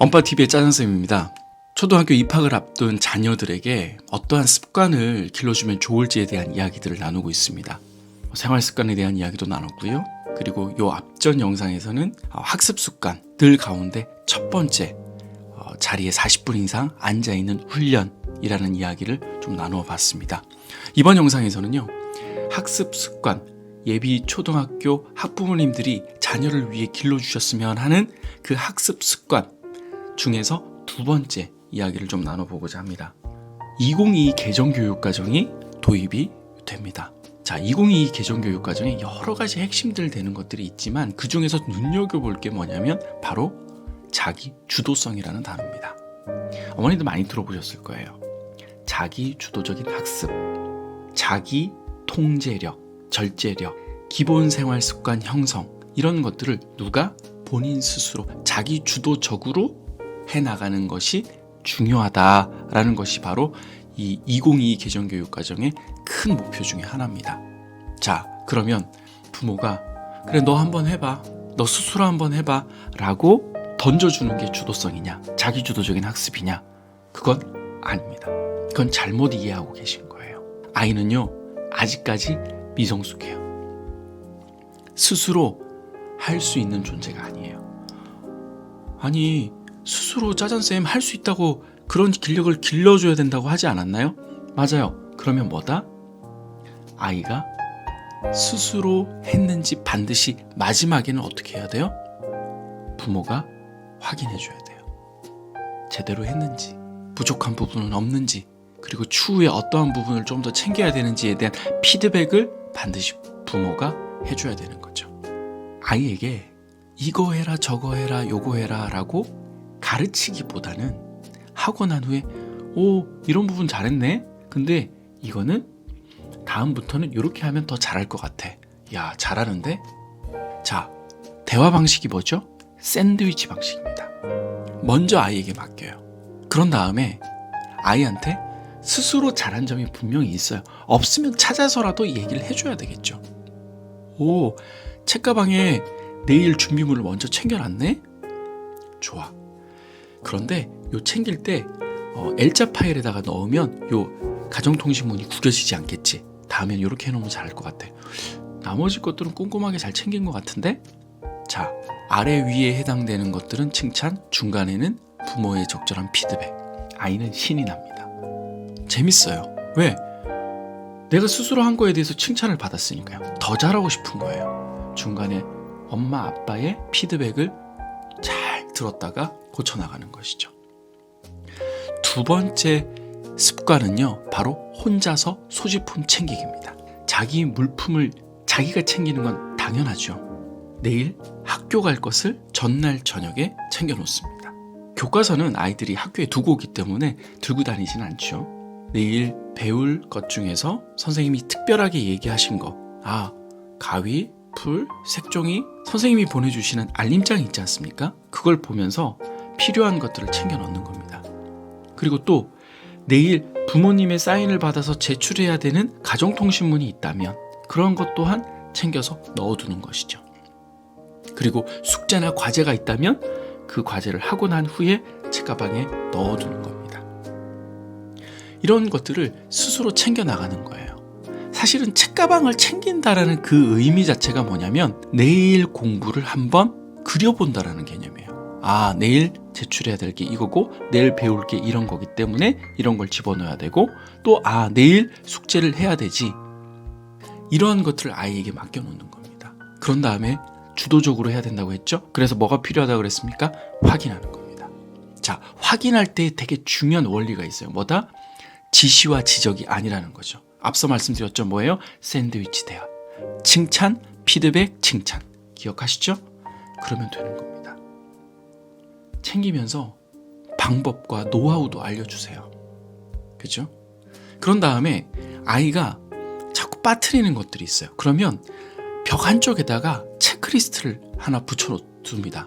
엄빠TV의 짜장쌤입니다. 초등학교 입학을 앞둔 자녀들에게 어떠한 습관을 길러주면 좋을지에 대한 이야기들을 나누고 있습니다. 생활 습관에 대한 이야기도 나눴고요. 그리고 요 앞전 영상에서는 어, 학습 습관들 가운데 첫 번째 어, 자리에 40분 이상 앉아 있는 훈련이라는 이야기를 좀 나누어 봤습니다. 이번 영상에서는요. 학습 습관 예비 초등학교 학부모님들이 자녀를 위해 길러주셨으면 하는 그 학습 습관 중에서 두 번째 이야기를 좀 나눠보고자 합니다. 2022 개정교육과정이 도입이 됩니다. 자, 2022 개정교육과정에 여러 가지 핵심들 되는 것들이 있지만 그 중에서 눈여겨볼 게 뭐냐면 바로 자기 주도성이라는 단어입니다. 어머니도 많이 들어보셨을 거예요. 자기 주도적인 학습, 자기 통제력, 절제력, 기본 생활 습관 형성 이런 것들을 누가 본인 스스로 자기 주도적으로 해 나가는 것이 중요하다라는 것이 바로 이 2022 개정 교육 과정의 큰 목표 중에 하나입니다. 자, 그러면 부모가 그래 너 한번 해봐, 너 스스로 한번 해봐라고 던져주는 게 주도성이냐, 자기 주도적인 학습이냐? 그건 아닙니다. 그건 잘못 이해하고 계신 거예요. 아이는요 아직까지 미성숙해요. 스스로 할 수 있는 존재가 아니에요. 아니 스스로 짜잔쌤 할 수 있다고 그런 근력을 길러줘야 된다고 하지 않았나요? 맞아요. 그러면 뭐다? 아이가 스스로 했는지 반드시 마지막에는 어떻게 해야 돼요? 부모가 확인해 줘야 돼요. 제대로 했는지, 부족한 부분은 없는지, 그리고 추후에 어떠한 부분을 좀 더 챙겨야 되는지에 대한 피드백을 반드시 부모가 해줘야 되는 거죠. 아이에게 이거 해라, 저거 해라, 요거 해라 라고 가르치기보다는 하고 난 후에 오 이런 부분 잘했네? 근데 이거는 다음부터는 이렇게 하면 더 잘할 것 같아. 야 잘하는데? 자 대화 방식이 뭐죠? 샌드위치 방식입니다. 먼저 아이에게 맡겨요. 그런 다음에 아이한테 스스로 잘한 점이 분명히 있어요. 없으면 찾아서라도 얘기를 해줘야 되겠죠. 오 책가방에 내일 준비물을 먼저 챙겨놨네? 좋아 그런데 요 챙길 때 어, L자 파일에다가 넣으면 요 가정통신문이 구겨지지 않겠지. 다음엔 이렇게 해놓으면 잘할 것 같아. 나머지 것들은 꼼꼼하게 잘 챙긴 것 같은데? 자, 아래 위에 해당되는 것들은 칭찬, 중간에는 부모의 적절한 피드백. 아이는 신이 납니다. 재밌어요. 왜? 내가 스스로 한 거에 대해서 칭찬을 받았으니까요. 더 잘하고 싶은 거예요. 중간에 엄마, 아빠의 피드백을 잘 들었다가 고쳐나가는 것이죠. 두 번째 습관은요, 바로 혼자서 소지품 챙기기입니다. 자기 물품을 자기가 챙기는 건 당연하죠. 내일 학교 갈 것을 전날 저녁에 챙겨 놓습니다. 교과서는 아이들이 학교에 두고 오기 때문에 들고 다니진 않죠. 내일 배울 것 중에서 선생님이 특별하게 얘기하신 거, 아, 가위, 풀, 색종이, 선생님이 보내주시는 알림장이 있지 않습니까? 그걸 보면서 필요한 것들을 챙겨 넣는 겁니다. 그리고 또 내일 부모님의 사인을 받아서 제출해야 되는 가정통신문이 있다면 그런 것 또한 챙겨서 넣어두는 것이죠. 그리고 숙제나 과제가 있다면 그 과제를 하고 난 후에 책가방에 넣어두는 겁니다. 이런 것들을 스스로 챙겨 나가는 거예요. 사실은 책가방을 챙긴다라는 그 의미 자체가 뭐냐면 내일 공부를 한번 그려본다라는 개념이에요. 아, 내일 제출해야 될 게 이거고 내일 배울 게 이런 거기 때문에 이런 걸 집어넣어야 되고 또 아, 내일 숙제를 해야 되지. 이러한 것들을 아이에게 맡겨 놓는 겁니다. 그런 다음에 주도적으로 해야 된다고 했죠? 그래서 뭐가 필요하다고 그랬습니까? 확인하는 겁니다. 자, 확인할 때 되게 중요한 원리가 있어요. 뭐다? 지시와 지적이 아니라는 거죠. 앞서 말씀드렸죠. 뭐예요? 샌드위치 대화. 칭찬, 피드백, 칭찬. 기억하시죠? 그러면 되는 겁니다. 챙기면서 방법과 노하우도 알려주세요. 그죠? 그런 다음에 아이가 자꾸 빠뜨리는 것들이 있어요. 그러면 벽 한쪽에다가 체크리스트를 하나 붙여놓습니다.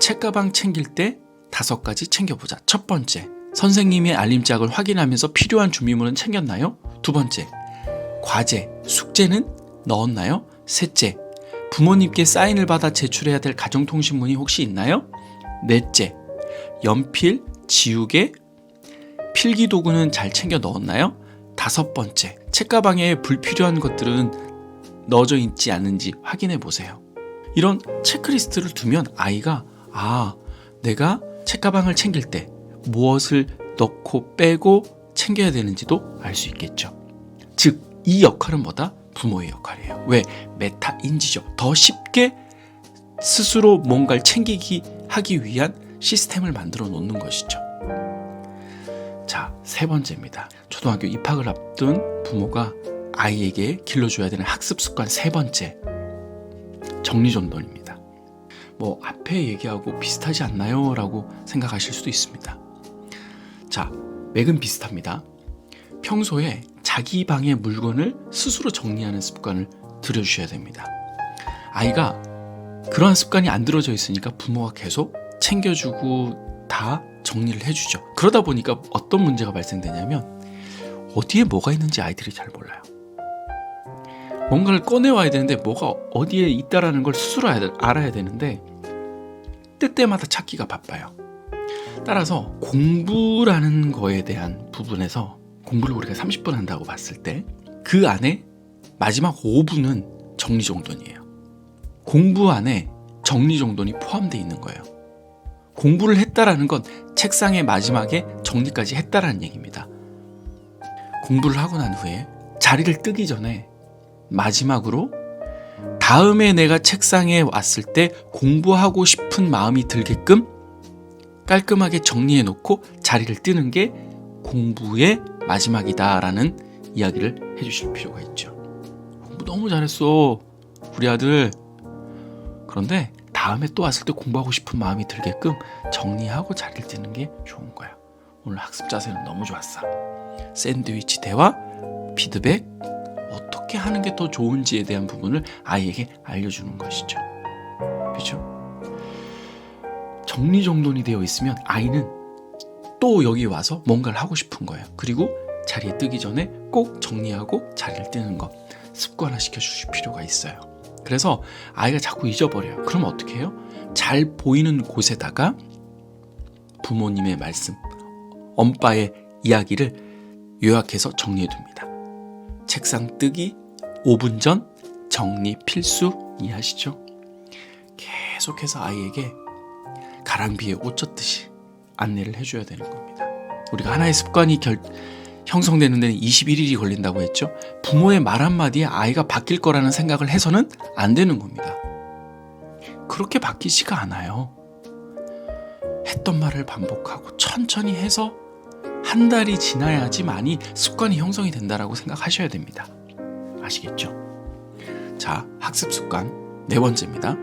책가방 챙길 때 다섯 가지 챙겨보자. 첫 번째, 선생님의 알림짝을 확인하면서 필요한 준비물은 챙겼나요? 두 번째, 과제, 숙제는 넣었나요? 셋째, 부모님께 사인을 받아 제출해야 될 가정통신문이 혹시 있나요? 넷째, 연필, 지우개, 필기 도구는 잘 챙겨 넣었나요? 다섯 번째, 책가방에 불필요한 것들은 넣어져 있지 않은지 확인해 보세요. 이런 체크리스트를 두면 아이가 아, 내가 책가방을 챙길 때 무엇을 넣고 빼고 챙겨야 되는지도 알 수 있겠죠. 즉, 이 역할은 뭐다? 부모의 역할이에요. 왜? 메타 인지죠. 더 쉽게 스스로 뭔가를 챙기기 하기 위한 시스템을 만들어 놓는 것이죠. 자, 세 번째입니다. 초등학교 입학을 앞둔 부모가 아이에게 길러줘야 되는 학습 습관 세 번째. 정리정돈입니다. 뭐, 앞에 얘기하고 비슷하지 않나요? 라고 생각하실 수도 있습니다. 자, 맥은 비슷합니다. 평소에 자기 방의 물건을 스스로 정리하는 습관을 들여주셔야 됩니다. 아이가 그러한 습관이 안 들어져 있으니까 부모가 계속 챙겨주고 다 정리를 해주죠. 그러다 보니까 어떤 문제가 발생되냐면 어디에 뭐가 있는지 아이들이 잘 몰라요. 뭔가를 꺼내와야 되는데 뭐가 어디에 있다라는 걸 스스로 알아야- 되는데 때때마다 찾기가 바빠요. 따라서 공부라는 거에 대한 부분에서 공부를 우리가 30분 한다고 봤을 때 그 안에 마지막 5분은 정리정돈이에요. 공부 안에 정리정돈이 포함되어 있는 거예요. 공부를 했다라는 건 책상의 마지막에 정리까지 했다라는 얘기입니다. 공부를 하고 난 후에 자리를 뜨기 전에 마지막으로 다음에 내가 책상에 왔을 때 공부하고 싶은 마음이 들게끔 깔끔하게 정리해 놓고 자리를 뜨는 게 공부의 마지막이다라는 이야기를 해주실 필요가 있죠. 공부 너무 잘했어, 우리 아들. 그런데 다음에 또 왔을 때 공부하고 싶은 마음이 들게끔 정리하고 자리를 뜨는 게 좋은 거야. 오늘 학습 자세는 너무 좋았어. 샌드위치 대화, 피드백, 어떻게 하는 게 더 좋은지에 대한 부분을 아이에게 알려주는 것이죠. 그렇죠? 정리정돈이 되어 있으면 아이는 또 여기 와서 뭔가를 하고 싶은 거예요. 그리고 자리에 뜨기 전에 꼭 정리하고 자리를 뜨는 것 습관화 시켜 주실 필요가 있어요. 그래서 아이가 자꾸 잊어버려요. 그럼 어떻게 해요? 잘 보이는 곳에다가 부모님의 말씀, 엄빠의 이야기를 요약해서 정리해 둡니다. 책상 뜨기 5분 전 정리 필수 이해하시죠? 계속해서 아이에게 가랑비에 옷 젖듯이 안내를 해줘야 되는 겁니다. 우리가 하나의 습관이 결, 형성되는 데는 21일이 걸린다고 했죠. 부모의 말 한마디에 아이가 바뀔 거라는 생각을 해서는 안 되는 겁니다. 그렇게 바뀌지가 않아요. 했던 말을 반복하고 천천히 해서 한 달이 지나야지만이 습관이 형성이 된다라고 생각하셔야 됩니다. 아시겠죠? 자, 학습 습관 네 번째입니다.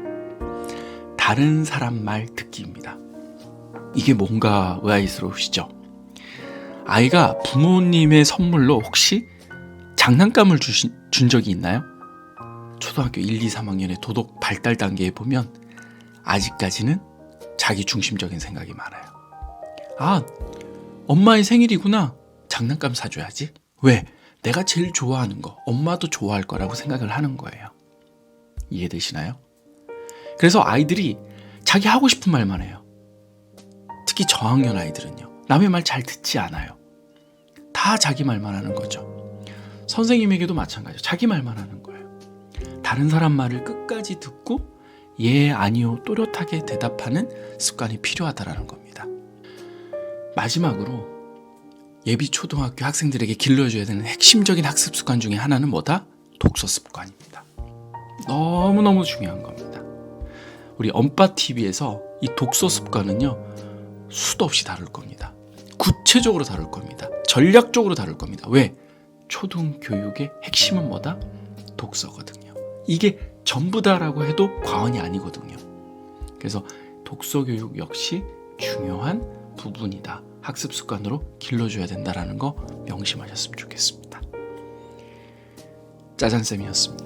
다른 사람 말 듣기입니다. 이게 뭔가 의아스러우시죠? 아이가 부모님의 선물로 혹시 장난감을 주신, 준 적이 있나요? 초등학교 1, 2, 3학년의 도덕 발달 단계에 보면 아직까지는 자기 중심적인 생각이 많아요. 아, 엄마의 생일이구나. 장난감 사줘야지. 왜? 내가 제일 좋아하는 거, 엄마도 좋아할 거라고 생각을 하는 거예요. 이해되시나요? 그래서 아이들이 자기 하고 싶은 말만 해요. 특히 저학년 아이들은요. 남의 말 잘 듣지 않아요. 다 자기 말만 하는 거죠. 선생님에게도 마찬가지죠. 자기 말만 하는 거예요. 다른 사람 말을 끝까지 듣고 예, 아니요, 또렷하게 대답하는 습관이 필요하다라는 겁니다. 마지막으로 예비 초등학교 학생들에게 길러줘야 되는 핵심적인 학습 습관 중에 하나는 뭐다? 독서 습관입니다. 너무너무 중요한 겁니다. 우리 엄빠 TV에서 이 독서 습관은요, 수도 없이 다룰 겁니다. 구체적으로 다룰 겁니다. 전략적으로 다룰 겁니다. 왜? 초등 교육의 핵심은 뭐다? 독서거든요. 이게 전부다라고 해도 과언이 아니거든요. 그래서 독서 교육 역시 중요한 부분이다. 학습 습관으로 길러줘야 된다라는 거 명심하셨으면 좋겠습니다. 짜잔쌤이었습니다.